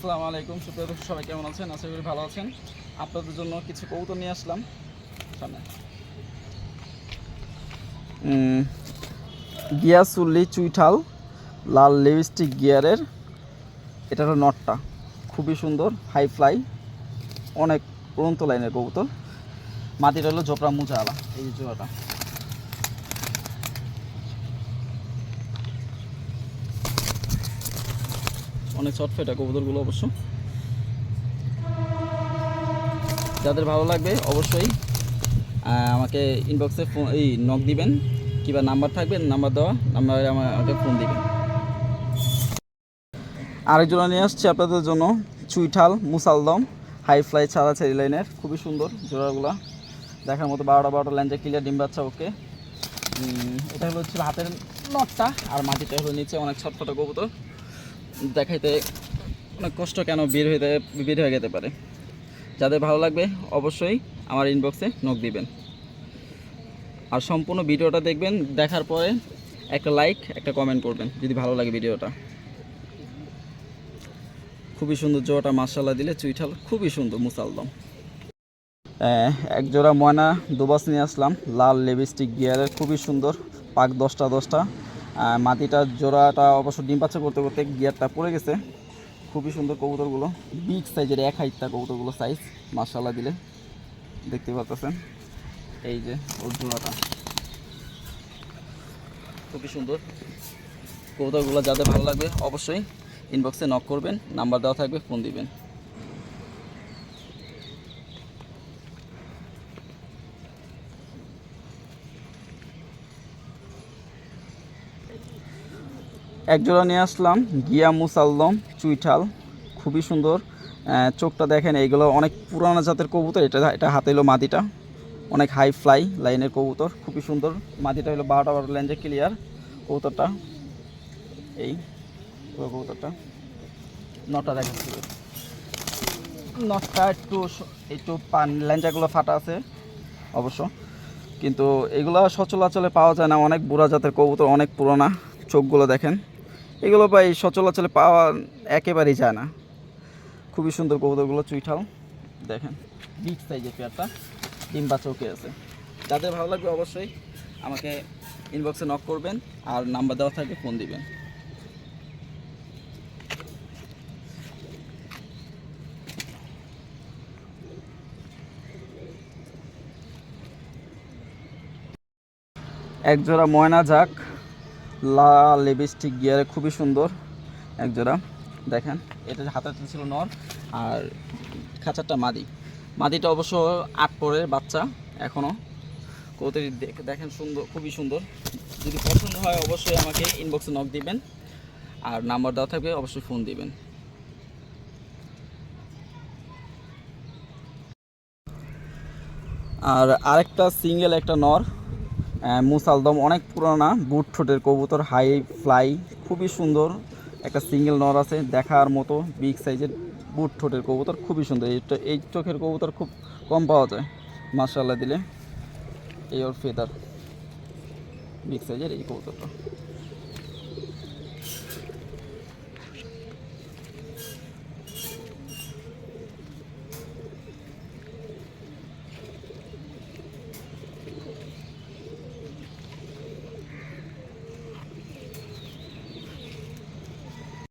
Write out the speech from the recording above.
আসসালামু আলাইকুম। সুপ্রিয় দর্শক, সবাই কেমন আছেন? আশা করি ভালো আছেন। আপনাদের জন্য কিছু কবুতর নিয়ে আসলাম। সামনে। গিয়াসুল্লি চুইঠাল, লাল লিপস্টিক গিয়ারের। এটা হলো নটটা। খুবই সুন্দর, হাই ফ্লাই। অনেক উড়ন্ত লাইনের কবুতর। মাটিটা হলো জোপড়া মুচা আলা এই জোড়াটা। অনেক শর্ট ফেটা কবুতরগুলো অবশ্য। যাদের ভালো লাগবে, অবশ্যই আমাকে ইনবক্সে ফোন এই নক দিবেন, কিংবা নাম্বার থাকবে নাম্বার দেওয়া নাম্বারে আমাকে ফোন দিবেন। আরেকজন নিয়ে আসছি আপনাদের জন্য, চুইঠাল, মুসালদম হাই ফ্লাই ছাড়া ছেড়ি লাইনের খুবই সুন্দর জোড়াগুলা। দেখার মতো বারোটা বারোটা লাইনটা ক্লিয়ার ডিম বাচ্চা ওকে। এটা হলো হচ্ছে হাতের নটটা আর মাটিটা হলো নিচে অনেক ছটফটা কবুতর। দেখাইতে অনেক কষ্ট কেন বের হইতে, বের হয়ে যেতে পারে। যাদের ভালো লাগবে অবশ্যই আমার ইনবক্সে নক দিবেন। আর সম্পূর্ণ ভিডিওটা দেখবেন, দেখার পরে একটা লাইক একটা কমেন্ট করবেন, যদি ভালো লাগে ভিডিওটা। খুবই সুন্দর জোড়াটা মার্শাল্লাহ দিলে চুইঠাল খুবই সুন্দর মুসালদম এক জোড়া ময়না দুবাস নিয়ে আসলাম, লাল লিপস্টিক গিয়ারের খুবই সুন্দর, পাক দশটা দশটা। আহ, মাটিটার জোড়াটা অবশ্য ডিম পাচ্ছে করতে করতে গিয়ারটা পড়ে গেছে। খুবই সুন্দর কবুতরগুলো বিগ সাইজের এক হাইটটা কবুতরগুলো সাইজ মার্শাল্লাহ দিলে। দেখতে পাচ্ছেন? এই যে ওর জোড়াটা। খুবই সুন্দর। কবুতরগুলো যাদের ভালো লাগবে অবশ্যই ইনবক্সে নক করবেন নাম্বার দেওয়া থাকবে ফোন দিবেন। এক জোড়া নিয়ে আসলাম, গিয়া মুসালদম চুইঠাল, খুবই সুন্দর। চোখটা দেখেন, এইগুলো অনেক পুরানো জাতের কবুতর, এটা এটা হাতে হলো মাদিটা অনেক হাই ফ্লাই লাইনের কবুতর, খুবই সুন্দর। মাদিটা হলো বারোটা লাইন যে ক্লিয়ার কবুতরটা। এই কবুতরটা। নটা দেখাচ্ছি নটটা একটু একটু পান, ল্যাঞ্জাগুলো ফাটা আছে, অবশ্য। কিন্তু এগুলো সচলাচলে পাওয়া যায় না, অনেক বুড়া জাতের কবুতর, অনেক পুরোনা। চোখগুলো দেখেন। এগুলো ভাই সচলাচলে পাওয়া একেবারেই যায় না। খুবই সুন্দর কবুতরগুলো চুইঠাল দেখেন, বিগ সাইজের পেয়ারটা, ডিম বা চৌকে আছে। যাদের ভালো লাগবে অবশ্যই আমাকে ইনবক্সে নক করবেন আর নাম্বার দেওয়া থাকবে ফোন দিবেন। একজোড়া ময়না যাক। লাল লিপস্টিক গিয়ারে খুবই সুন্দর। এক জোড়া। দেখেন, এটা হাতাটা ছিল নর, আর খাঁচারটা মাদি। মাদিটা অবশ্য আট পরের বাচ্চা এখনও কৌতরি দেখেন সুন্দর, খুবই সুন্দর। যদি পছন্দ হয়, অবশ্যই আমাকে ইনবক্সে নক দিবেন। আর নাম্বার দেওয়া থাকবে, অবশ্যই ফোন দিবেন। আর আরেকটা সিঙ্গেল একটা নর। মুসালদম অনেক পুরানা বুট ঠোঁটের কবুতর হাই ফ্লাই খুবই সুন্দর। একটা সিঙ্গেল নর আছে, দেখার মতো বিগ সাইজের বুট ঠোঁটের কবুতর, খুবই সুন্দর। এই এই চোখের কবুতর খুব কম পাওয়া যায় মার্শাল্লাহ দিলে। এই ওর ফেদার বিগ সাইজের এই কবুতরটা।